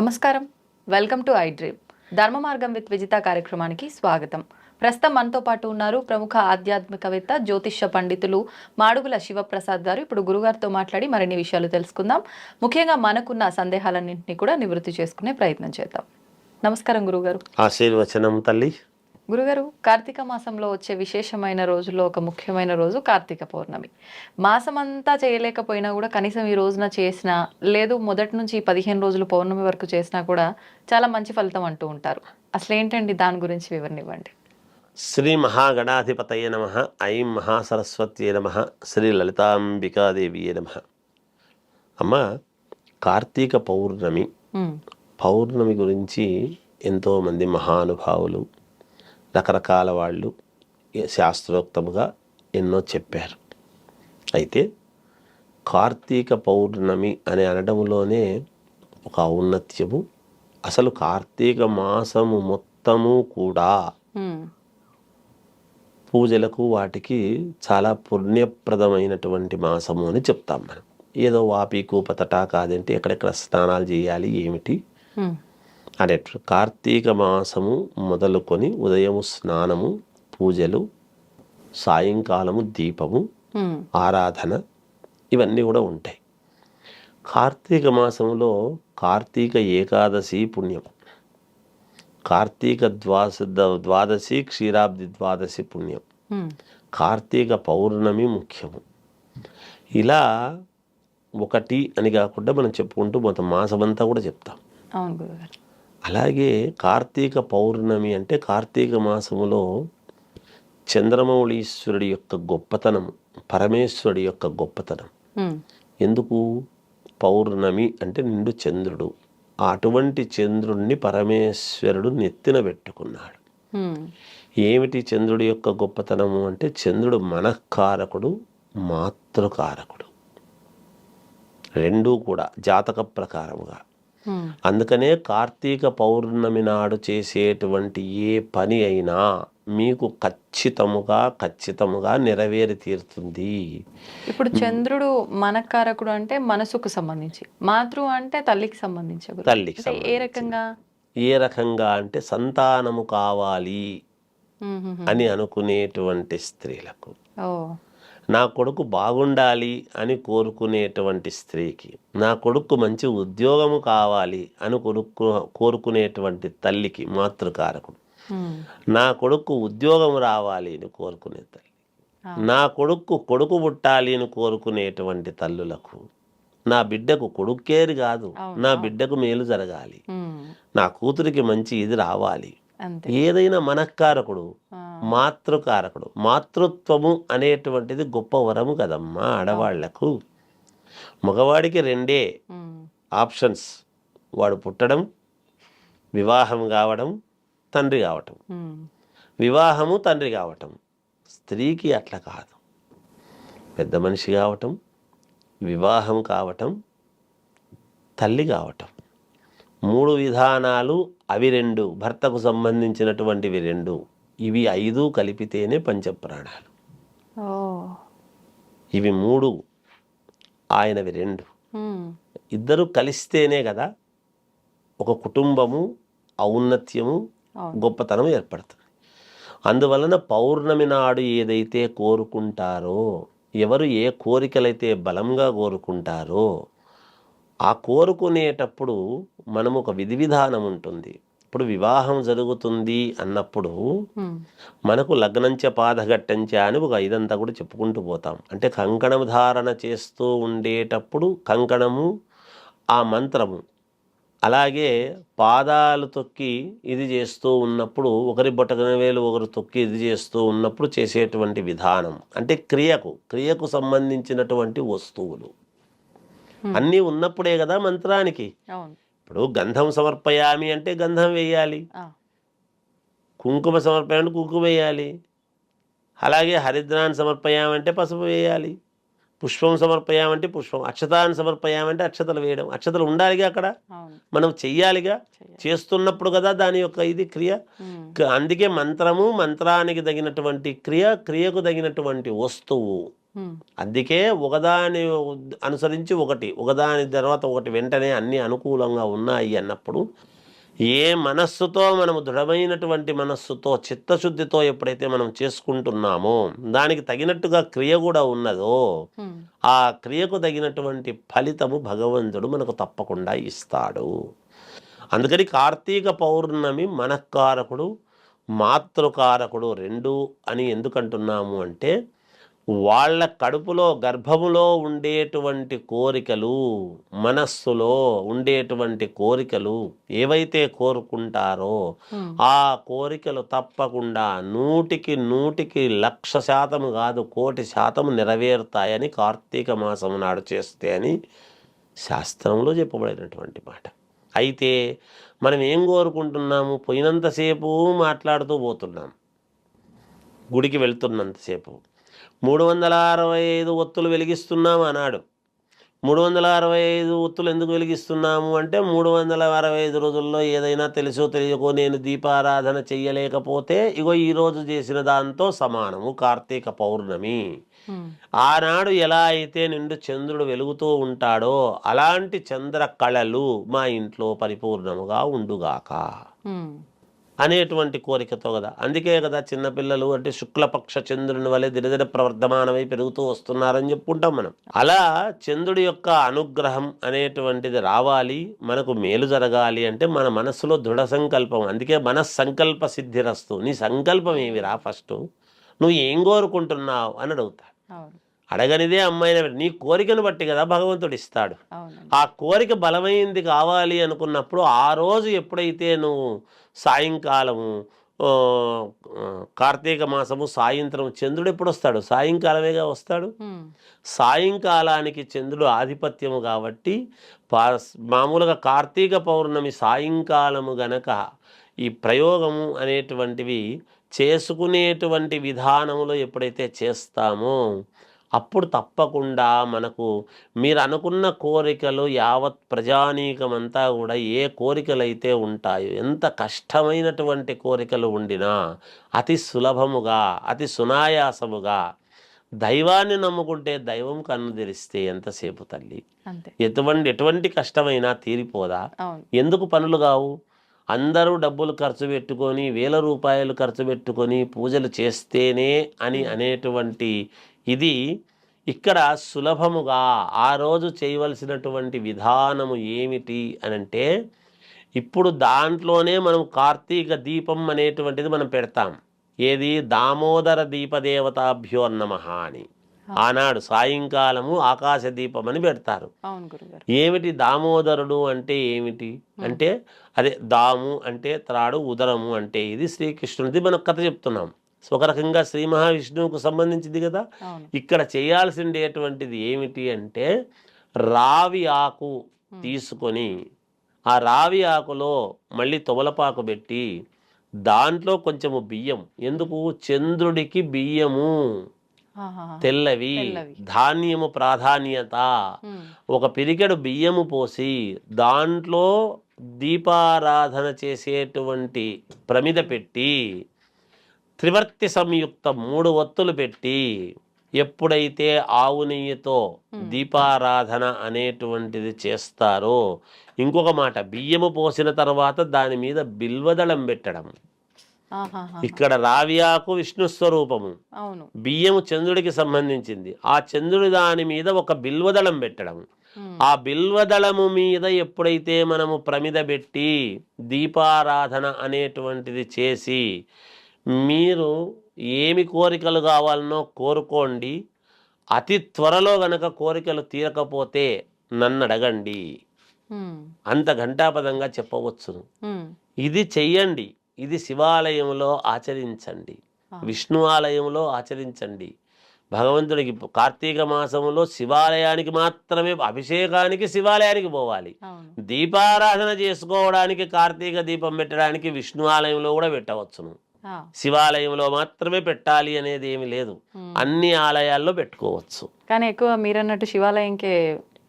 నమస్కారం. Welcome to iDream. ధర్మ మార్గం విత్ విజిత కార్యక్రమానికి స్వాగతం. ప్రస్తుతం మనతో పాటు ఉన్నారు ప్రముఖ ఆధ్యాత్మికవేత్త జ్యోతిష్య పండితులు మాడుగుల శివప్రసాద్ గారు. ఇప్పుడు గురుగారితో మాట్లాడి మరిన్ని విషయాలు తెలుసుకుందాం. ముఖ్యంగా మనకున్న సందేహాలన్నింటినీ కూడా నివృత్తి చేసుకునే ప్రయత్నం చేద్దాం. నమస్కారం గురుగారు. ఆశీర్వచనం తల్లి. గురుగారు కార్తీక మాసంలో వచ్చే విశేషమైన రోజుల్లో ఒక ముఖ్యమైన రోజు కార్తీక పౌర్ణమి. మాసం అంతా చేయలేకపోయినా కూడా కనీసం ఈ రోజున చేసినా లేదు మొదటి నుంచి ఈ పదిహేను రోజులు పౌర్ణమి వరకు చేసినా కూడా చాలా మంచి ఫలితం అంటూ ఉంటారు. అసలు ఏంటండి దాని గురించి వివరణ ఇవ్వండి శ్రీ మహాగణాధిపతయ నమ ఐం మహాసరస్వత్యే నమ శ్రీ లలితాంబికాదేవియే నమ. అమ్మ కార్తీక పౌర్ణమి పౌర్ణమి గురించి ఎంతోమంది మహానుభావులు రకరకాల వాళ్ళు శాస్త్రోక్తముగా ఎన్నో చెప్పారు. అయితే కార్తీక పౌర్ణమి అని అనడంలోనే ఒక ఔన్నత్యము. అసలు కార్తీక మాసము మొత్తము కూడా పూజలకు వాటికి చాలా పుణ్యప్రదమైనటువంటి మాసము అని చెప్తాం మనం. ఏదో వాపి కూపతట కాదంటే ఎక్కడెక్కడ స్నానాలు చేయాలి ఏమిటి? ఉమ్, అనేటు కార్తీక మాసము మొదలుకొని ఉదయము స్నానము పూజలు సాయంకాలము దీపము ఆరాధన ఇవన్నీ కూడా ఉంటాయి. కార్తీక మాసంలో కార్తీక ఏకాదశి పుణ్యం. కార్తీక ద్వాస ద్వాదశి క్షీరాబ్ది ద్వాదశి పుణ్యం. కార్తీక పౌర్ణమి ముఖ్యము. ఇలా ఒకటి అని కాకుండా మనం చెప్పుకుంటూ మొత్తం మాసమంతా కూడా చెప్తాం. అవును అలాగే కార్తీక పౌర్ణమి అంటే కార్తీక మాసములో చంద్రమౌళీశ్వరుడి యొక్క గొప్పతనం పరమేశ్వరుడి యొక్క గొప్పతనం. ఎందుకు? పౌర్ణమి అంటే నిండు చంద్రుడు. అటువంటి చంద్రుణ్ణి పరమేశ్వరుడు నెత్తిన పెట్టుకున్నాడు. ఏమిటి చంద్రుడి యొక్క గొప్పతనము అంటే చంద్రుడు మనఃకారకుడు మాతృకారకుడు. రెండూ కూడా జాతక ప్రకారముగా. అందుకనే కార్తీక పౌర్ణమి నాడు చేసేటువంటి ఏ పని అయినా మీకు ఖచ్చితముగా ఖచ్చితముగా నెరవేరి తీరుతుంది ఇప్పుడు చంద్రుడు మనకారకుడు అంటే మనసుకు సంబంధించి మాతృ అంటే తల్లికి సంబంధించి. తల్లికి ఏ. రకంగా ఏ రకంగా అంటే సంతానము కావాలి. అని అనుకునేటువంటి స్త్రీలకు ఓ నా కొడుకు బాగుండాలి అని కోరుకునేటువంటి స్త్రీకి నా కొడుకు మంచి ఉద్యోగము కావాలి అని కొడుకు కోరుకునేటువంటి తల్లికి మాతృకారకుడు నా కొడుకు ఉద్యోగం రావాలి అని కోరుకునే తల్లి. నా కొడుకు కొడుకు పుట్టాలి అని కోరుకునేటువంటి తల్లులకు నా బిడ్డకు కొడుకేది కాదు. నా. బిడ్డకు మేలు జరగాలి. నా కూతురికి మంచి ఇది రావాలి. ఏదైనా మనఃకారకుడు మాతృకారకుడు. మాతృత్వము అనేటువంటిది గొప్ప వరము కదమ్మా ఆడవాళ్ళకు. మగవాడికి రెండే ఆప్షన్స్. వాడు పుట్టడం వివాహం కావడం తండ్రి కావటం. వివాహము తండ్రి కావటం. స్త్రీకి అట్లా కాదు. పెద్ద మనిషి కావటం వివాహం కావటం తల్లి కావటం. మూడు విధానాలు అవి రెండు. భర్తకు సంబంధించినటువంటివి రెండు. ఇవి ఐదు కలిపితేనే పంచప్రాణాలు. ఇవి మూడు ఆయనవి రెండు. ఇద్దరు కలిస్తేనే కదా ఒక కుటుంబము ఔన్నత్యము గొప్పతనం ఏర్పడుతుంది. అందువలన పౌర్ణమి నాడు ఏదైతే కోరుకుంటారో ఎవరు ఏ కోరికలైతే బలంగా కోరుకుంటారో ఆ కోరుకునేటప్పుడు మనము ఒక విధి విధానం ఉంటుంది. ఇప్పుడు వివాహం జరుగుతుంది అన్నప్పుడు మనకు లగ్నంచ పాదఘట్టంచ అని ఒక ఇదంతా కూడా చెప్పుకుంటూ పోతాం. అంటే కంకణం ధారణ చేస్తూ ఉండేటప్పుడు కంకణము ఆ మంత్రము. అలాగే పాదాలు తొక్కి ఇది చేస్తూ ఉన్నప్పుడు ఒకరి బొటకన వేలు ఒకరు తొక్కి ఇది చేస్తూ ఉన్నప్పుడు చేసేటువంటి విధానం. అంటే క్రియకు క్రియకు సంబంధించినటువంటి వస్తువులు. అన్నీ ఉన్నప్పుడే కదా మంత్రానికి. ఇప్పుడు గంధం సమర్పయామి అంటే గంధం వేయాలి. కుంకుమ సమర్పయామంటే కుంకుమ వేయాలి. అలాగే హరిద్రాన్ని సమర్పయామంటే పసుపు వేయాలి. పుష్పం సమర్పయామంటే పుష్పం. అక్షతాన్ని సమర్పయామంటే అక్షతలు వేయడం. అక్షతలు ఉండాలిగా అక్కడ? మనం చెయ్యాలిగా? చెయ్యాలి. చేస్తున్నప్పుడు కదా దాని యొక్క ఇది క్రియ. అందుకే మంత్రము మంత్రానికి తగినటువంటి క్రియ క్రియకు తగినటువంటి వస్తువు. అందుకే ఒకదాని అనుసరించి ఒకటి ఒకదాని తర్వాత ఒకటి వెంటనే అన్ని అనుకూలంగా ఉన్నాయి అన్నప్పుడు ఏ మనస్సుతో మనము దృఢమైనటువంటి మనస్సుతో చిత్తశుద్ధితో ఎప్పుడైతే మనం చేసుకుంటున్నామో దానికి తగినట్టుగా క్రియ కూడా ఉన్నదో ఆ క్రియకు తగినటువంటి ఫలితము భగవంతుడు మనకు తప్పకుండా ఇస్తాడు. అందుకని కార్తీక పౌర్ణమి మనఃకారకుడు మాతృకారకుడు రెండు అని ఎందుకంటున్నాము అంటే వాళ్ళ కడుపులో గర్భములో ఉండేటువంటి కోరికలు మనస్సులో ఉండేటువంటి కోరికలు ఏవైతే కోరుకుంటారో ఆ కోరికలు తప్పకుండా నూటికి నూటికి లక్ష శాతం కాదు కోటి శాతం నెరవేరుతాయని కార్తీక మాసం నాడు చేస్తే అని శాస్త్రంలో చెప్పబడినటువంటి మాట. అయితే మనం ఏం కోరుకుంటున్నాము? పోయినంతసేపు మాట్లాడుతూ పోతున్నాం. గుడికి వెళ్తున్నంతసేపు మూడు వందల అరవై ఐదు ఒత్తులు వెలిగిస్తున్నాం అన్నాడు మూడు వందల అరవై ఐదు ఒత్తులు ఎందుకు వెలిగిస్తున్నాము అంటే మూడు వందల అరవై ఐదు రోజుల్లో ఏదైనా తెలుసో తెలియకో నేను దీపారాధన చెయ్యలేకపోతే ఇగో ఈరోజు చేసిన దాంతో సమానము కార్తీక పౌర్ణమి. ఆనాడు ఎలా అయితే నిండు చంద్రుడు వెలుగుతూ ఉంటాడో అలాంటి చంద్ర కళలు మా ఇంట్లో పరిపూర్ణముగా ఉండుగాక. అనేటువంటి కోరికతో కదా. అందుకే కదా చిన్నపిల్లలు అంటే శుక్లపక్ష చంద్రుని వలె దినదిన ప్రవర్ధమానమై పెరుగుతూ వస్తున్నారని చెప్పుకుంటాం మనం. అలా చంద్రుడి యొక్క అనుగ్రహం అనేటువంటిది రావాలి మనకు మేలు జరగాలి అంటే మన మనస్సులో దృఢ సంకల్పం. అందుకే మనస్సంకల్ప సిద్ధిరస్తు. నీ సంకల్పం ఏమి రా ఫస్ట్? నువ్వు ఏం కోరుకుంటున్నావు అని అడుగుతా అడగనిదే అమ్మాయిన నీ కోరికను బట్టి కదా భగవంతుడు ఇస్తాడు. ఆ కోరిక బలమైంది కావాలి అనుకున్నప్పుడు ఆ రోజు ఎప్పుడైతే నువ్వు సాయంకాలము కార్తీక మాసము సాయంత్రం చంద్రుడు ఎప్పుడు వస్తాడు సాయంకాలమేగా వస్తాడు? సాయంకాలానికి చంద్రుడు ఆధిపత్యము కాబట్టి పా- మామూలుగా కార్తీక పౌర్ణమి సాయంకాలము గనక ఈ ప్రయోగము అనేటువంటివి చేసుకునేటువంటి విధానంలో ఎప్పుడైతే చేస్తామో అప్పుడు తప్పకుండా మనకు మీరు అనుకున్న కోరికలు యావత్ ప్రజానీకమంతా కూడా ఏ కోరికలైతే ఉంటాయో ఎంత కష్టమైనటువంటి కోరికలు ఉండినా అతి సులభముగా అతి సునాయాసముగా దైవాన్ని నమ్ముకుంటే దైవం కన్ను తెరిస్తే ఎంతసేపు తల్లి? ఎటువంటి ఎటువంటి కష్టమైనా తీరిపోదా? ఎందుకు పనులు కావు? అందరూ డబ్బులు ఖర్చు పెట్టుకొని వేల రూపాయలు ఖర్చు పెట్టుకొని పూజలు చేస్తేనే అని అనేటువంటి ఇది ఇక్కడ సులభముగా ఆ రోజు చేయవలసినటువంటి విధానము ఏమిటి అని అంటే ఇప్పుడు దాంట్లోనే మనం కార్తీక దీపం అనేటువంటిది మనం పెడతాం. ఏది? దామోదర దీపదేవతాభ్యో నమ అని. ఆనాడు సాయంకాలము ఆకాశ దీపం అని పెడతారు. ఏమిటి దామోదరుడు అంటే ఏమిటి? అంటే అదే దాము అంటే త్రాడు ఉదరము అంటే ఇది శ్రీకృష్ణుడిది మనం కథ చెప్తున్నాం. ఒక రకంగా శ్రీ మహావిష్ణువుకు సంబంధించింది కదా. ఇక్కడ చేయాల్సిండేటువంటిది ఏమిటి అంటే రావి ఆకు తీసుకొని ఆ రావి ఆకులో మళ్ళీ తొమలపాకు పెట్టి దాంట్లో కొంచెము బియ్యం. ఎందుకు? చంద్రుడికి బియ్యము. తెల్లవి. ధాన్యము ప్రాధాన్యత. ఒక పిరికెడు బియ్యము పోసి దాంట్లో దీపారాధన చేసేటువంటి ప్రమిద పెట్టి త్రివర్తి సంయుక్త మూడు ఒత్తులు పెట్టి ఎప్పుడైతే ఆవు నెయ్యితో దీపారాధన అనేటువంటిది చేస్తారో ఇంకొక మాట బియ్యము పోసిన తర్వాత దాని మీద బిల్వదళం పెట్టడం. ఇక్కడ రావియాకు విష్ణు స్వరూపము. బియ్యము చంద్రుడికి సంబంధించింది. ఆ చంద్రుడి దాని మీద ఒక బిల్వదళం పెట్టడం. ఆ బిల్వదళము మీద ఎప్పుడైతే మనము ప్రమిద పెట్టి దీపారాధన అనేటువంటిది చేసి మీరు ఏమి కోరికలు కావాలనో కోరుకోండి. అతి త్వరలో గనక కోరికలు తీరకపోతే నన్ను అడగండి. అంత ఘంటాపదంగా చెప్పవచ్చును. ఇది చెయ్యండి. ఇది శివాలయంలో ఆచరించండి. విష్ణు ఆలయంలో ఆచరించండి. భగవంతుడికి కార్తీక మాసంలో శివాలయానికి మాత్రమే అభిషేకానికి శివాలయానికి పోవాలి. దీపారాధన చేసుకోవడానికి కార్తీక దీపం పెట్టడానికి విష్ణు ఆలయంలో కూడా పెట్టవచ్చును. శివాలయంలో మాత్రమే పెట్టాలి అనేది ఏమి లేదు. అన్ని ఆలయాల్లో పెట్టుకోవచ్చు. కానీ ఎక్కువ మీరు అన్నట్టు శివాలయంకే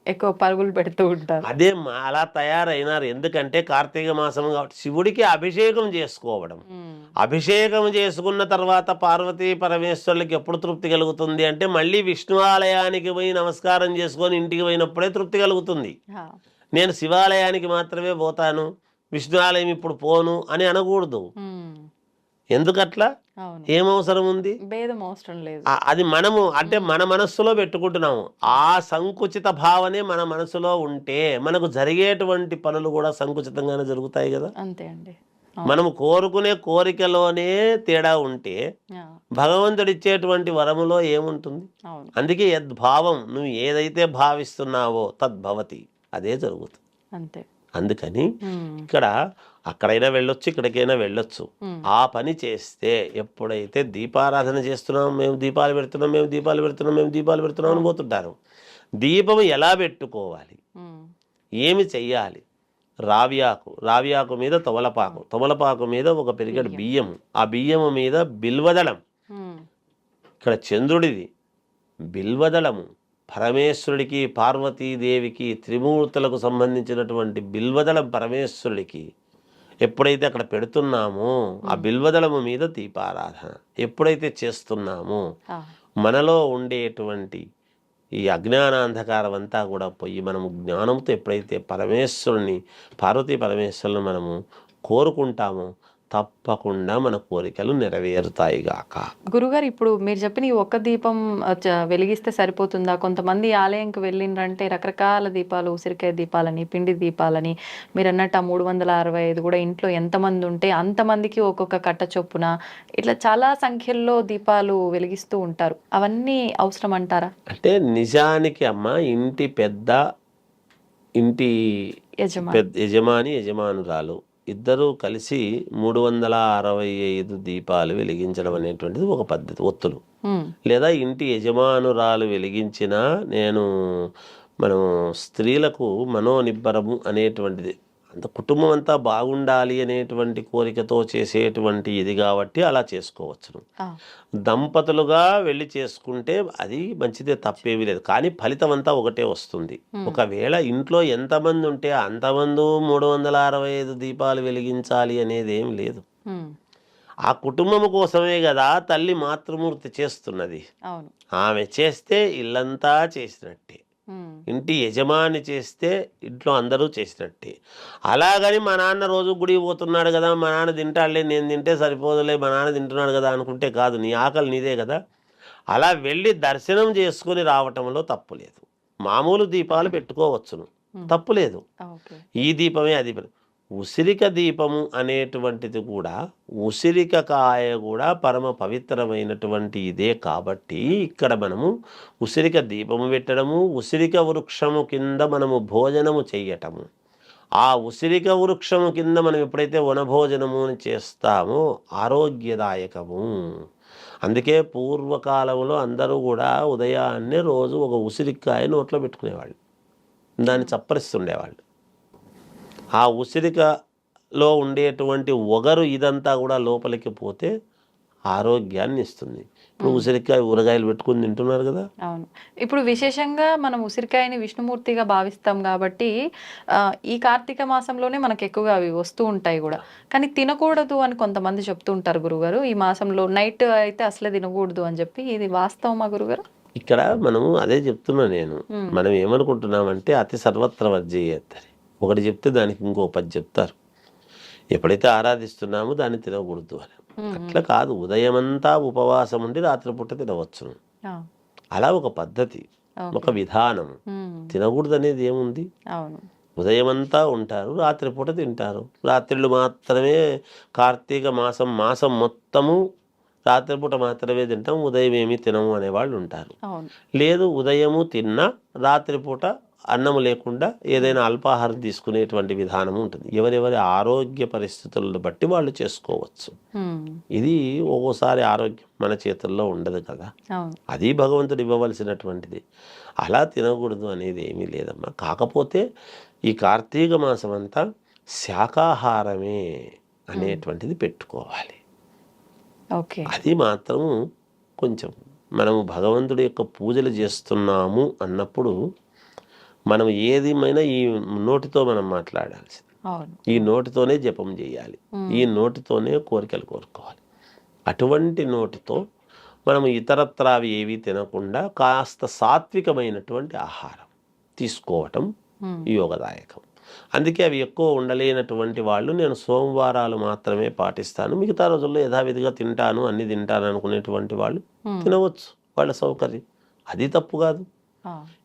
ఎక్కువ పరుగులు పెడుతూ ఉంటారు. అదే అలా తయారైనారు. ఎందుకంటే కార్తీక మాసం కాబట్టి శివుడికి అభిషేకం చేసుకోవడం. అభిషేకం చేసుకున్న తర్వాత పార్వతీ పరమేశ్వరులకి ఎప్పుడు తృప్తి కలుగుతుంది అంటే మళ్ళీ విష్ణు ఆలయానికి పోయి నమస్కారం చేసుకొని ఇంటికి పోయినప్పుడే తృప్తి కలుగుతుంది. నేను శివాలయానికి మాత్రమే పోతాను. విష్ణు ఆలయం ఇప్పుడు పోను అని అనకూడదు. ఎందుకట్లా? ఏం అవసరం ఉంది భేదం అవసరం లేదు. ఆ- అది మనము అంటే మన మనస్సులో పెట్టుకుంటున్నాము. ఆ సంకుచిత భావనే మన మనసులో ఉంటే మనకు జరిగేటువంటి పనులు కూడా సంకుచితంగానే జరుగుతాయి కదా? అంతే అండి. మనము కోరుకునే కోరికలోనే తేడా ఉంటే భగవంతుడు ఇచ్చేటువంటి వరములో ఏముంటుంది? అందుకే యద్భావం నువ్వు ఏదైతే భావిస్తున్నావో తద్భవతి. అదే జరుగుతుంది. అంతే. అందుకని ఇక్కడ అక్కడైనా వెళ్ళొచ్చు ఇక్కడికైనా వెళ్ళొచ్చు. ఆ పని చేస్తే ఎప్పుడైతే దీపారాధన చేస్తున్నాం మేము దీపాలు పెడుతున్నాం మేము దీపాలు పెడుతున్నాం మేము దీపాలు పెడుతున్నాం అని పోతుంటారు. దీపం ఎలా పెట్టుకోవాలి? ఏమి చెయ్యాలి? రావ్యాకు రావ్యాకు మీద తొమలపాకు. తొమలపాకు మీద ఒక పెరిగడు బియ్యం. ఆ బియ్యము మీద బిల్వదళం. ఇక్కడ చంద్రుడిది బిల్వదళము. పరమేశ్వరుడికి పార్వతీదేవికి త్రిమూర్తులకు సంబంధించినటువంటి బిల్వదళం పరమేశ్వరుడికి ఎప్పుడైతే అక్కడ పెడుతున్నామో ఆ బిల్వదళము మీద దీపారాధన ఎప్పుడైతే చేస్తున్నామో మనలో ఉండేటువంటి ఈ అజ్ఞానాంధకారం అంతా కూడా పోయి మనము జ్ఞానంతో ఎప్పుడైతే పరమేశ్వరుని పార్వతీ పరమేశ్వరుని మనము కోరుకుంటామో తప్పకుండా మన కోరికలు నెరవేరుతాయి గాక. గురుగారు ఇప్పుడు మీరు చెప్పిన ఈ ఒక్క దీపం వెలిగిస్తే సరిపోతుందా? కొంతమంది ఆలయంకి వెళ్ళిండ్రంటే రకరకాల దీపాలు ఉసిరికాయ దీపాలని పిండి దీపాలని మీరు అన్నట్టు ఆ మూడు వందల అరవై ఐదు కూడా ఇంట్లో ఎంతమంది ఉంటే అంతమందికి ఒక్కొక్క కట్ట చొప్పున ఇట్లా చాలా సంఖ్యల్లో దీపాలు వెలిగిస్తూ ఉంటారు. అవన్నీ అవసరం అంటారా అంటే నిజానికి అమ్మ ఇంటి పెద్ద ఇంటి యజమాని యజమానురాలు. ఇద్దరూ కలిసి మూడు వందల అరవై ఐదు దీపాలు వెలిగించడం అనేటువంటిది ఒక పద్ధతి ఒత్తులు. లేదా ఇంటి యజమానురాలు వెలిగించిన నేను మనం స్త్రీలకు మనోనిబ్బరము అనేటువంటిది అంత కుటుంబం అంతా బాగుండాలి అనేటువంటి కోరికతో చేసేటువంటి ఇది కాబట్టి అలా చేసుకోవచ్చును. దంపతులుగా వెళ్ళి చేసుకుంటే అది మంచిదే తప్పేమీ లేదు. కానీ ఫలితం అంతా ఒకటే వస్తుంది. ఒకవేళ ఇంట్లో ఎంతమంది ఉంటే అంతమంది మూడు వందల అరవై ఐదు దీపాలు వెలిగించాలి అనేది ఏం లేదు. ఆ కుటుంబం కోసమే కదా తల్లి మాతృమూర్తి చేస్తున్నది. ఆమె చేస్తే ఇల్లంతా చేసినట్టే. ఇంటి యజమాని చేస్తే ఇంట్లో అందరూ చేసినట్టే. అలాగని మా నాన్న రోజు గుడికి పోతున్నాడు కదా మా నాన్న తింటాడులే నేను తింటే సరిపోదులే మా నాన్న తింటున్నాడు కదా అనుకుంటే కాదు నీ ఆకలి నీదే కదా. అలా వెళ్ళి దర్శనం చేసుకొని రావటంలో తప్పు లేదు. మామూలు దీపాలు పెట్టుకోవచ్చును. తప్పు లేదు. ఈ దీపమే అది ఉసిరిక దీపము అనేటువంటిది కూడా ఉసిరిక కాయ కూడా పరమ పవిత్రమైనటువంటి ఇదే కాబట్టి ఇక్కడ మనము ఉసిరిక దీపము పెట్టడము ఉసిరిక వృక్షము కింద మనము భోజనము చేయటము ఆ ఉసిరిక వృక్షము కింద మనం ఎప్పుడైతే వనభోజనము అని చేస్తామో ఆరోగ్యదాయకము. అందుకే పూర్వకాలంలో అందరూ కూడా ఉదయాన్నే రోజు ఒక ఉసిరికాయ నోట్లో పెట్టుకునేవాళ్ళు. దాన్ని చప్పరిస్తుండేవాళ్ళు. ఆ ఉసిరికలో ఉండేటువంటి ఒగరు ఇదంతా కూడా లోపలికి పోతే ఆరోగ్యాన్ని ఇస్తుంది. ఇప్పుడు ఉసిరికాయ ఊరగాయలు పెట్టుకుని తింటున్నారు కదా. అవును. ఇప్పుడు విశేషంగా మనం ఉసిరికాయని విష్ణుమూర్తిగా భావిస్తాం కాబట్టి ఈ కార్తీక మాసంలోనే మనకు ఎక్కువగా అవి వస్తూ ఉంటాయి కూడా. కానీ తినకూడదు అని కొంతమంది చెప్తూ ఉంటారు గురుగారు. ఈ మాసంలో నైట్ అయితే అసలే తినకూడదు అని చెప్పి ఇది వాస్తవమా గురుగారు? ఇక్కడ మనము అదే చెప్తున్నా నేను. మనం ఏమనుకుంటున్నామంటే అతి సర్వత్ర వర్జయ్యేత్తని ఒకటి చెప్తే దానికి ఇంకో పది చెప్తారు. ఎప్పుడైతే ఆరాధిస్తున్నామో దాన్ని తినకూడదు అని. అట్లా కాదు. ఉదయమంతా ఉపవాసం ఉండి రాత్రిపూట తినవచ్చును. అలా ఒక పద్ధతి. ఒక విధానం. తినకూడదు అనేది ఏముంది? ఉదయమంతా ఉంటారు రాత్రిపూట తింటారు. రాత్రిళ్ళు మాత్రమే కార్తీక మాసం మాసం మొత్తము రాత్రిపూట మాత్రమే తింటాం ఉదయం ఏమీ తినము అనేవాళ్ళు ఉంటారు. లేదు ఉదయము తిన్నా రాత్రిపూట అన్నము లేకుండా ఏదైనా అల్పాహారం తీసుకునేటువంటి విధానం ఉంటుంది. ఎవరెవరి ఆరోగ్య పరిస్థితులను బట్టి వాళ్ళు చేసుకోవచ్చు. ఇది ఒక్కోసారి ఆరోగ్యం మన చేతుల్లో ఉండదు కదా. అది భగవంతుడు ఇవ్వవలసినటువంటిది. అలా తినకూడదు అనేది ఏమీ లేదమ్మా. కాకపోతే ఈ కార్తీక మాసం అంతా శాకాహారమే అనేటువంటిది పెట్టుకోవాలి. ఓకే. అది మాత్రము కొంచెం మనము భగవంతుడి యొక్క పూజలు చేస్తున్నాము అన్నప్పుడు మనం ఏదేమైనా ఈ నోటితో మనం మాట్లాడాల్సింది. ఈ నోటితోనే జపం చేయాలి. ఈ నోటితోనే కోరికలు కోరుకోవాలి. అటువంటి నోటితో మనం ఇతరత్రా అవి ఏవి తినకుండా కాస్త సాత్వికమైనటువంటి ఆహారం తీసుకోవటం యోగదాయకం. అందుకే అవి ఎక్కువ ఉండలేనటువంటి వాళ్ళు నేను సోమవారాలు మాత్రమే పాటిస్తాను. మిగతా రోజుల్లో యథావిధిగా తింటాను అన్ని తింటాను అనుకునేటువంటి వాళ్ళు. తినవచ్చు. వాళ్ళ సౌకర్యం. అది తప్పు కాదు.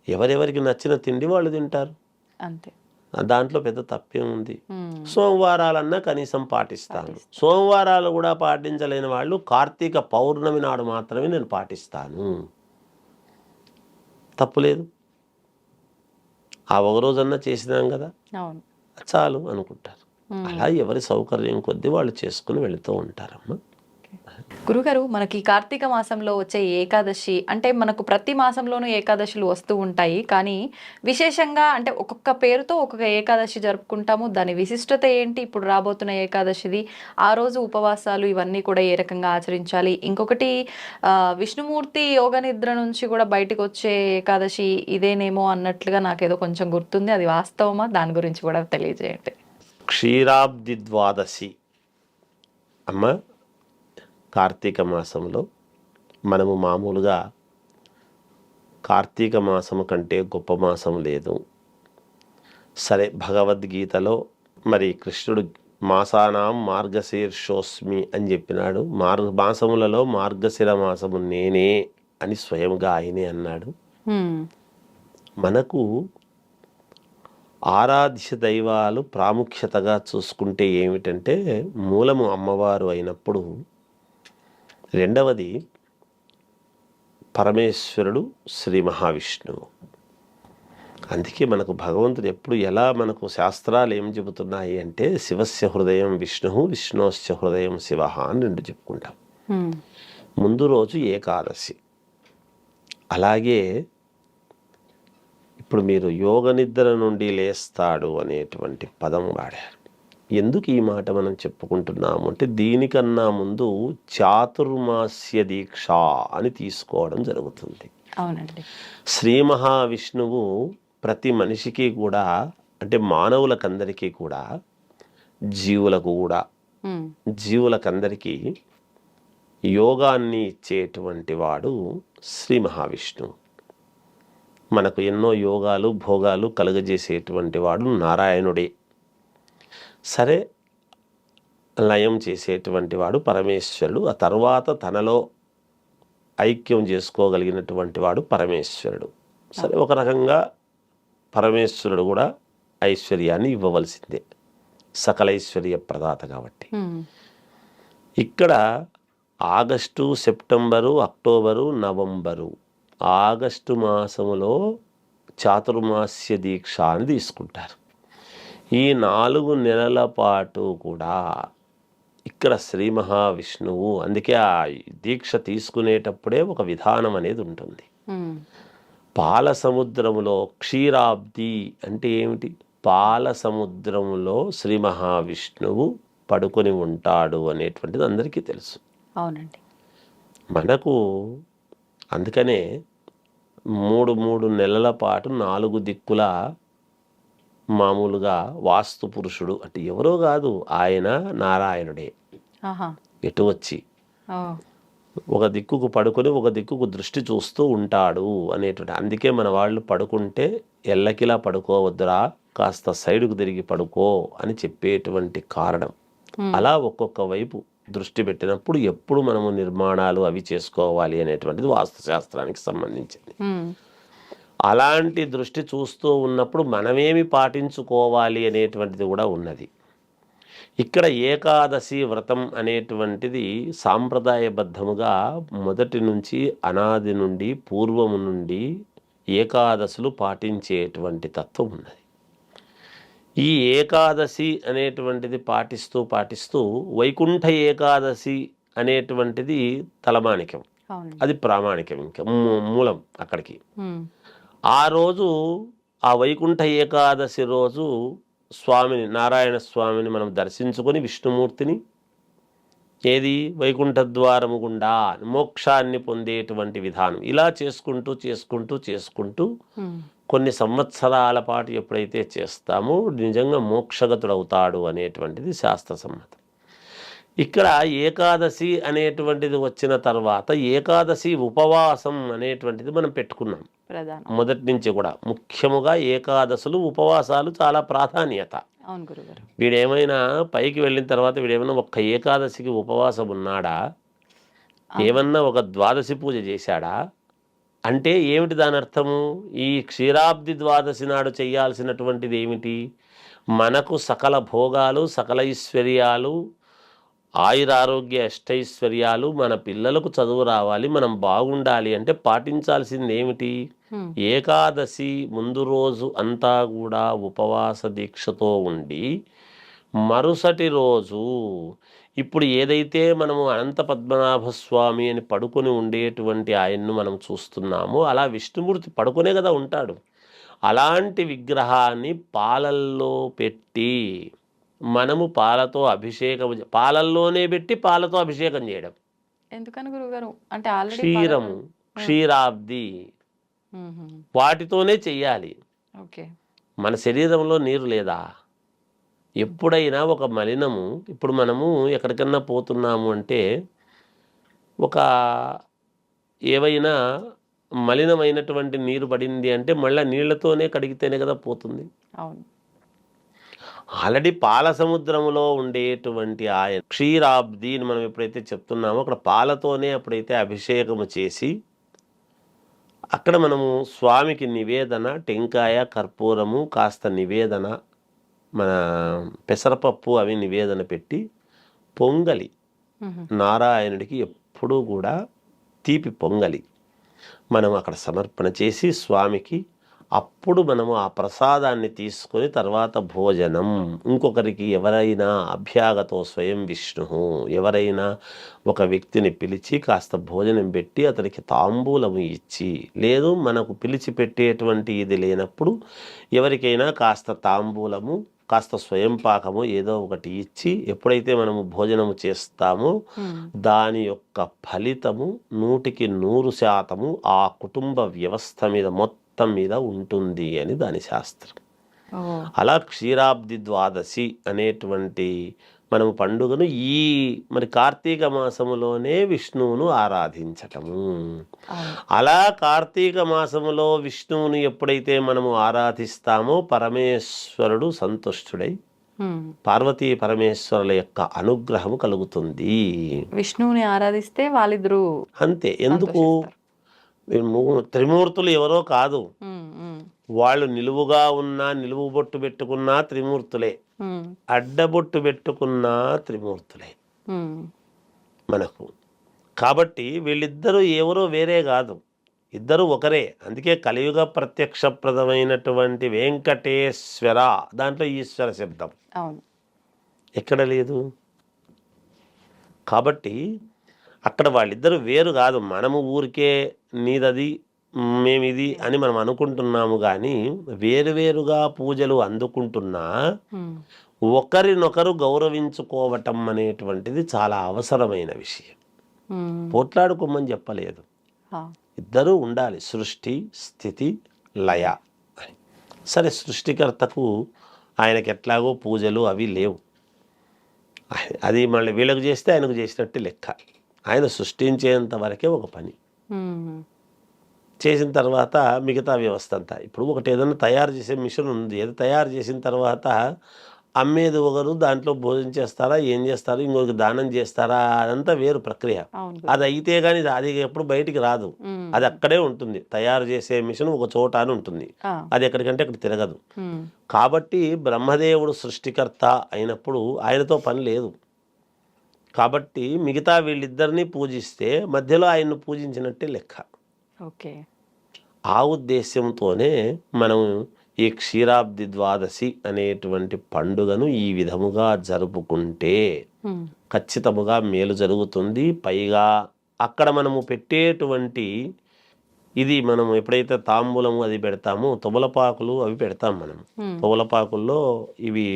ఎవరెవరికి నచ్చిన తిండి వాళ్ళు తింటారు. అంతే. దాంట్లో పెద్ద తప్పేం ఉంది. సోమవారాలన్నా కనీసం పాటిస్తాను. సోమవారాలు కూడా పాటించలేని వాళ్ళు కార్తీక పౌర్ణమి నాడు మాత్రమే నేను పాటిస్తాను. తప్పులేదు ఆ ఒక రోజన్నా చేసినాం కదా. చాలు అనుకుంటారు. అలా ఎవరి సౌకర్యం కొద్దీ వాళ్ళు చేసుకుని వెళుతూ ఉంటారమ్మా. గురుగారు మనకి కార్తీక మాసంలో వచ్చే ఏకాదశి అంటే మనకు ప్రతి మాసంలోనూ ఏకాదశులు వస్తూ ఉంటాయి. కానీ విశేషంగా అంటే ఒక్కొక్క పేరుతో ఒక్కొక్క ఏకాదశి జరుపుకుంటాము. దాని విశిష్టత ఏంటి? ఇప్పుడు రాబోతున్న ఏకాదశిది ఆ రోజు ఉపవాసాలు ఇవన్నీ కూడా ఏ రకంగా ఆచరించాలి? ఇంకొకటి విష్ణుమూర్తి యోగ నిద్ర నుంచి కూడా బయటకు వచ్చే ఏకాదశి ఇదేనేమో అన్నట్లుగా నాకేదో కొంచెం గుర్తుంది. అది వాస్తవమా? దాని గురించి కూడా తెలియజేయండి. క్షీరాబ్ది ద్వాదశి. అమ్మ కార్తీక మాసంలో మనము మామూలుగా కార్తీక మాసము కంటే గొప్ప మాసం లేదు. సరే భగవద్గీతలో మరి కృష్ణుడు మాసానాం మార్గశీర్షోస్మి అని చెప్పినాడు. మార్గ మాసములలో మార్గశిర మాసము నేనే అని స్వయంగా ఆయనే అన్నాడు. మనకు ఆరాధ్య దైవాలు ప్రాముఖ్యతగా చూసుకుంటే ఏమిటంటే మూలము అమ్మవారు అయినప్పుడు రెండవది పరమేశ్వరుడు శ్రీ మహావిష్ణువు. అందుకే మనకు భగవంతుడు ఎప్పుడు ఎలా మనకు శాస్త్రాలు ఏం చెబుతున్నాయి అంటే శివస్య హృదయం విష్ణు విష్ణోస్య హృదయం శివ అని రెండు చెప్పుకుంటాం. ముందు రోజు ఏకాదశి. అలాగే ఇప్పుడు మీరు యోగ నిద్ర నుండి లేస్తాడు అనేటువంటి పదం వాడారు. ఎందుకు ఈ మాట మనం చెప్పుకుంటున్నాము అంటే దీనికన్నా ముందు చాతుర్మాస్య దీక్ష అని తీసుకోవడం జరుగుతుంది. అవునండి. శ్రీ మహావిష్ణువు ప్రతి మనిషికి కూడా అంటే మానవులకందరికీ కూడా జీవులకు కూడా. జీవులకందరికీ యోగాన్ని ఇచ్చేటువంటి వాడు శ్రీ మహావిష్ణువు. మనకు ఎన్నో యోగాలు భోగాలు కలుగజేసేటువంటి వాడు నారాయణుడే. సరే లయం చేసేటువంటి వాడు పరమేశ్వరుడు. ఆ తర్వాత తనలో ఐక్యం చేసుకోగలిగినటువంటి వాడు పరమేశ్వరుడు. సరే ఒక రకంగా పరమేశ్వరుడు కూడా ఐశ్వర్యాన్ని ఇవ్వవలసిందే. సకల ఐశ్వర్య ప్రదాత కాబట్టి. ఇక్కడ August September October November August మాసములో చాతుర్మాస్య దీక్ష అని తీసుకుంటారు. ఈ నాలుగు నెలల పాటు కూడా ఇక్కడ శ్రీ మహావిష్ణువు అందుకే ఆ దీక్ష తీసుకునేటప్పుడే ఒక విధానం అనేది ఉంటుంది. పాల సముద్రములో క్షీరాబ్ది అంటే ఏమిటి? పాల సముద్రములో శ్రీ మహావిష్ణువు పడుకొని ఉంటాడు అనేటువంటిది అందరికీ తెలుసు. అవునండి. మనకు అందుకనే మూడు మూడు నెలల పాటు నాలుగు దిక్కుల మామూలుగా వాస్తు పురుషుడు అంటే ఎవరో కాదు ఆయన నారాయణుడే. ఎటు వచ్చి? ఒక దిక్కుకు పడుకొని ఒక దిక్కుకు దృష్టి చూస్తూ ఉంటాడు అనేటువంటి. అందుకే మన వాళ్ళు పడుకుంటే ఎల్లకిలా పడుకోవద్దురా కాస్త సైడుకు తిరిగి పడుకో అని చెప్పేటువంటి కారణం. అలా ఒక్కొక్క వైపు దృష్టి పెట్టినప్పుడు ఎప్పుడు మనము నిర్మాణాలు అవి చేసుకోవాలి అనేటువంటిది వాస్తు శాస్త్రానికి సంబంధించింది. అలాంటి దృష్టి చూస్తూ ఉన్నప్పుడు మనమేమి పాటించుకోవాలి అనేటువంటిది కూడా ఉన్నది. ఇక్కడ ఏకాదశి వ్రతం అనేటువంటిది సాంప్రదాయబద్ధముగా మొదటి నుంచి అనాది నుండి పూర్వము నుండి ఏకాదశులు పాటించేటువంటి తత్వం ఉన్నది. ఈ ఏకాదశి అనేటువంటిది పాటిస్తూ పాటిస్తూ వైకుంఠ ఏకాదశి అనేటువంటిది తలమానికం. అది ప్రామాణికం ఇంకా మూలం అక్కడికి. ఆ రోజు ఆ వైకుంఠ ఏకాదశి రోజు స్వామిని నారాయణ స్వామిని మనం దర్శించుకొని విష్ణుమూర్తిని ఏది? వైకుంఠ ద్వారము గుండా మోక్షాన్ని పొందేటువంటి విధానం. ఇలా చేసుకుంటూ చేసుకుంటూ చేసుకుంటూ. కొన్ని సంవత్సరాల పాటు ఎప్పుడైతే చేస్తామో నిజంగా మోక్షగతుడు అవుతాడు అనేటువంటిది శాస్త్రసమ్మతం ఇక్కడ ఏకాదశి అనేటువంటిది వచ్చిన తర్వాత ఏకాదశి ఉపవాసం అనేటువంటిది మనం పెట్టుకున్నాం. మొదటి నుంచి కూడా ముఖ్యముగా ఏకాదశులు ఉపవాసాలు చాలా ప్రాధాన్యత. వీడేమైనా పైకి వెళ్ళిన తర్వాత వీడేమైనా ఒక్క ఏకాదశికి ఉపవాసం ఉన్నాడా? ఏమన్నా ఒక ద్వాదశి పూజ చేశాడా? అంటే ఏమిటి దాని అర్థము? ఈ క్షీరాబ్ది ద్వాదశి నాడు చేయాల్సినటువంటిది ఏమిటి? మనకు సకల భోగాలు సకల ఐశ్వర్యాలు ఆయురారోగ్య అష్టైశ్వర్యాలు మన పిల్లలకు చదువు రావాలి మనం బాగుండాలి అంటే పాటించాల్సింది ఏమిటి. ఏకాదశి ముందు రోజు అంతా కూడా ఉపవాస దీక్షతో ఉండి మరుసటి రోజు ఇప్పుడు ఏదైతే మనము అనంత పద్మనాభ స్వామి అని పడుకొని ఉండేటువంటి ఆయన్ను మనం చూస్తున్నామో అలా విష్ణుమూర్తి పడుకునే కదా ఉంటాడు అలాంటి విగ్రహాన్ని పాలల్లో పెట్టి మనము పాలతో అభిషేకం పాలల్లోనే పెట్టి పాలతో అభిషేకం చేయడం. ఎందుకని గురుగారు అంటే క్షీరము క్షీరాబ్ది వాటితోనే చెయ్యాలి. మన శరీరంలో నీరు లేదా? ఎప్పుడైనా ఒక మలినము ఇప్పుడు మనము ఎక్కడికన్నా పోతున్నాము అంటే ఒక ఏవైనా మలినమైనటువంటి నీరు పడింది అంటే మళ్ళీ నీళ్ళతోనే కడిగితేనే కదా పోతుంది. అవును. ఆల్రెడీ పాల సముద్రంలో ఉండేటువంటి ఆయన క్షీరాబ్ది అని మనం ఎప్పుడైతే చెప్తున్నామో అక్కడ పాలతోనే అప్పుడైతే అభిషేకము చేసి అక్కడ మనము స్వామికి నివేదన టెంకాయ కర్పూరము కాస్త నివేదన మన పెసరపప్పు అవి నివేదన పెట్టి పొంగలి. నారాయణుడికి ఎప్పుడూ కూడా తీపి పొంగలి మనం అక్కడ సమర్పణ చేసి స్వామికి అప్పుడు మనము ఆ ప్రసాదాన్ని తీసుకొని తర్వాత భోజనం ఇంకొకరికి ఎవరైనా అభ్యాగతో స్వయం విష్ణు ఎవరైనా ఒక వ్యక్తిని పిలిచి కాస్త భోజనం పెట్టి అతనికి తాంబూలము ఇచ్చి లేదు మనకు పిలిచి పెట్టేటువంటి ఇది లేనప్పుడు ఎవరికైనా కాస్త తాంబూలము కాస్త స్వయం పాకము ఏదో ఒకటి ఇచ్చి ఎప్పుడైతే మనము భోజనము చేస్తామో. దాని యొక్క ఫలితము నూటికి నూరు శాతము ఆ కుటుంబ వ్యవస్థ మీద మొత్తం మీద ఉంటుంది అని దాని శాస్త్రం. అలా క్షీరాబ్ది ద్వాదశి అనేటువంటి మనము పండుగను ఈ మరి కార్తీక మాసములోనే విష్ణువును ఆరాధించటము. అలా కార్తీక మాసములో విష్ణువుని ఎప్పుడైతే మనము ఆరాధిస్తామో పరమేశ్వరుడు సంతుష్టుడై. పార్వతీ పరమేశ్వరుల యొక్క అనుగ్రహము కలుగుతుంది. విష్ణువుని ఆరాధిస్తే వాళ్ళిద్దరూ అంతే. ఎందుకు? త్రిమూర్తులు ఎవరో కాదు. వాళ్ళు నిలువుగా ఉన్నా నిలువు బొట్టు పెట్టుకున్నా త్రిమూర్తులే. అడ్డబొట్టు పెట్టుకున్నా త్రిమూర్తులే. మనకు. కాబట్టి వీళ్ళిద్దరూ ఎవరో వేరే కాదు. ఇద్దరు ఒకరే. అందుకే కలియుగ ప్రత్యక్షప్రదమైనటువంటి వెంకటేశ్వర. దాంట్లో ఈశ్వర శబ్దం. ఎక్కడ లేదు. కాబట్టి అక్కడ వాళ్ళిద్దరు వేరు కాదు. మనము ఊరికే నీదది మేమిది అని మనం అనుకుంటున్నాము కానీ వేరువేరుగా పూజలు అందుకుంటున్నా. ఒకరినొకరు గౌరవించుకోవటం అనేటువంటిది చాలా అవసరమైన విషయం. పోట్లాడుకోమని చెప్పలేదు. ఇద్దరూ ఉండాలి సృష్టి స్థితి లయ అని. సరే సృష్టికర్తకు ఆయనకి ఎట్లాగో పూజలు అవి లేవు అది మళ్ళీ వీళ్ళకు చేస్తే ఆయనకు చేసినట్టు లెక్క ఆయన సృష్టించేంత వరకే ఒక పని. చేసిన తర్వాత మిగతా వ్యవస్థ అంతా. ఇప్పుడు ఒకటి ఏదైనా తయారు చేసే మిషన్ ఉంది. ఏదో తయారు చేసిన తర్వాత అమ్మేది ఒకరు దాంట్లో భోజనం చేస్తారా ఏం చేస్తారు ఇంకొకరికి దానం చేస్తారా అదంతా వేరు ప్రక్రియ. అది అయితే కానీ అది ఎప్పుడు బయటికి రాదు. అది అక్కడే ఉంటుంది. తయారు చేసే మిషన్ ఒక చోట అని ఉంటుంది. అది ఎక్కడికంటే అక్కడ తిరగదు. కాబట్టి బ్రహ్మదేవుడు సృష్టికర్త అయినప్పుడు ఆయనతో పని లేదు. కాబట్టి మిగతా వీళ్ళిద్దరినీ పూజిస్తే మధ్యలో ఆయన్ను పూజించినట్టే లెక్క. ఓకే. ఆ ఉద్దేశంతోనే మనం ఈ క్షీరాబ్ది ద్వాదశి అనేటువంటి పండుగను ఈ విధముగా జరుపుకుంటే. ఖచ్చితముగా మేలు జరుగుతుంది. పైగా అక్కడ మనము పెట్టేటువంటి ఇది మనం ఎప్పుడైతే తాంబూలము అది పెడతామో తొమలపాకులు అవి పెడతాం మనం మ్మ్. తొమలపాకుల్లో ఇవి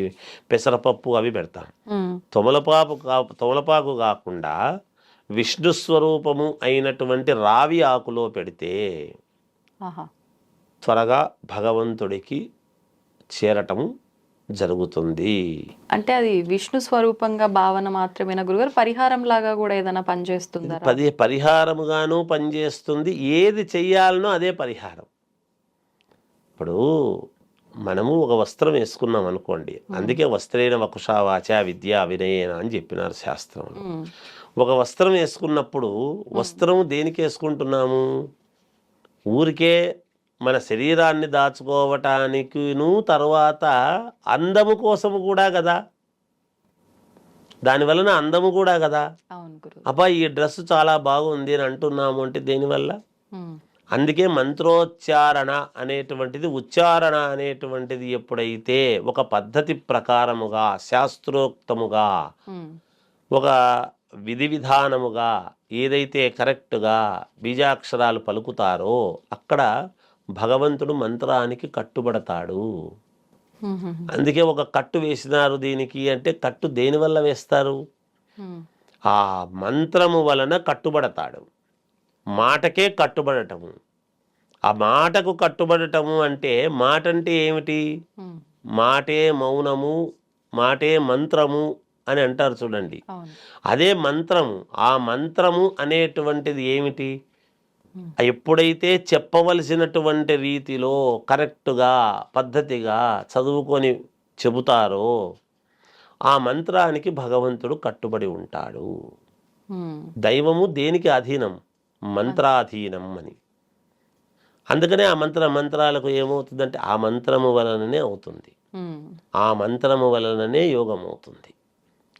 పెసరపప్పు అవి పెడతాం మ్మ్. తొమలపాకు కా తొమలపాకు కాకుండా విష్ణు స్వరూపము అయినటువంటి రావి ఆకులో పెడితే త్వరగా భగవంతుడికి చేరటము జరుగుతుంది. అంటే అది విష్ణు స్వరూపంగా భావన మాత్రమేనా గురుగారు? పరిహారం లాగా కూడా ఏదైనా పనిచేస్తుందా పది పరిహారముగాను పనిచేస్తుంది ఏది చెయ్యాలనో అదే పరిహారం. ఇప్పుడు మనము ఒక వస్త్రం వేసుకున్నాం అనుకోండి. అందుకే వస్త్రేణ వకుషా వాచ విద్య వినయేన అని చెప్పినారు శాస్త్రంలో ఒక వస్త్రం వేసుకున్నప్పుడు వస్త్రం దేనికి వేసుకుంటున్నాము ఊరికే మన శరీరాన్ని దాచుకోవటానికిను తర్వాత అందము కోసము కూడా కదా. దాని వలన అందము కూడా కదా. అబ్బా ఈ డ్రెస్ చాలా బాగుంది అని అంటున్నాము అంటే దేనివల్ల అందుకే మంత్రోచ్చారణ అనేటువంటిది ఉచ్చారణ అనేటువంటిది ఎప్పుడైతే ఒక పద్ధతి ప్రకారముగా శాస్త్రోక్తముగా ఒక విధి విధానముగా ఏదైతే కరెక్ట్గా బీజాక్షరాలు పలుకుతారో అక్కడ భగవంతుడు మంత్రానికి కట్టుబడతాడు. అందుకే ఒక కట్టు వేసినారు దీనికి అంటే కట్టు దేనివల్ల వేస్తారు? ఉమ్, ఆ మంత్రము వలన కట్టుబడతాడు. మాటకే కట్టుబడటము. ఆ మాటకు కట్టుబడటము అంటే మాట అంటే ఏమిటి? మాటే మౌనము మాటే మంత్రము అని అంటారు చూడండి. అదే మంత్రము ఆ మంత్రము అనేటువంటిది ఏమిటి. ఎప్పుడైతే చెప్పవలసినటువంటి రీతిలో కరెక్ట్గా పద్ధతిగా చదువుకొని చెబుతారో ఆ మంత్రానికి భగవంతుడు కట్టుబడి ఉంటాడు. దైవము దేనికి అధీనం? మంత్రాధీనం అని. అందుకనే ఆ మంత్ర మంత్రాలకు ఏమవుతుందంటే ఆ మంత్రము వలననే అవుతుంది. ఆ మంత్రము వలననే యోగం అవుతుంది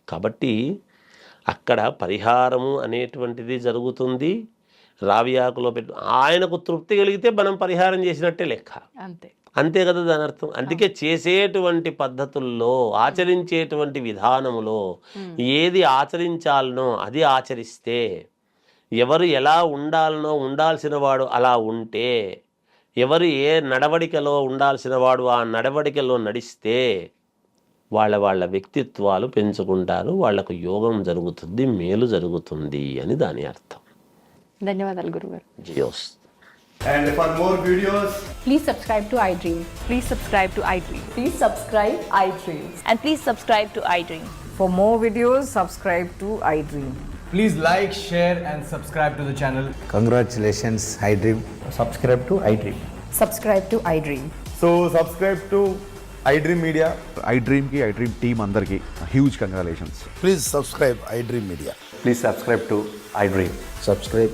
కాబట్టి అక్కడ పరిహారము అనేటువంటిది జరుగుతుంది. రావి ఆకులో పెట్టు ఆయనకు తృప్తి కలిగితే మనం పరిహారం చేసినట్టే లెక్క. అంతే. అంతే కదా దాని అర్థం. అందుకే చేసేటువంటి పద్ధతుల్లో ఆచరించేటువంటి విధానములో ఏది ఆచరించాలనో అది ఆచరిస్తే ఎవరు ఎలా ఉండాలనో ఉండాల్సిన వాడు అలా ఉంటే ఎవరు ఏ నడవడికలో ఉండాల్సిన వాడు ఆ నడవడికలో నడిస్తే వాళ్ళ వాళ్ళ వ్యక్తిత్వాలు పెంచుకుంటారు వాళ్ళకు యోగం జరుగుతుంది మేలు జరుగుతుంది అని దాని అర్థం. ధన్యవాదాలు గురుగారు జియోస్ And for more videos, Please subscribe to iDream. Please subscribe to iDream. Please subscribe iDream. And please subscribe to iDream. For more videos, subscribe to iDream. please like, share, and subscribe to the channel. Congratulations, iDream. subscribe to iDream. Subscribe to iDream. So, subscribe to iDream Media. I డ్రీమ్కి I dream team అందరికీ huge congratulations Please subscribe iDream Media. Please subscribe to iDream. Subscribe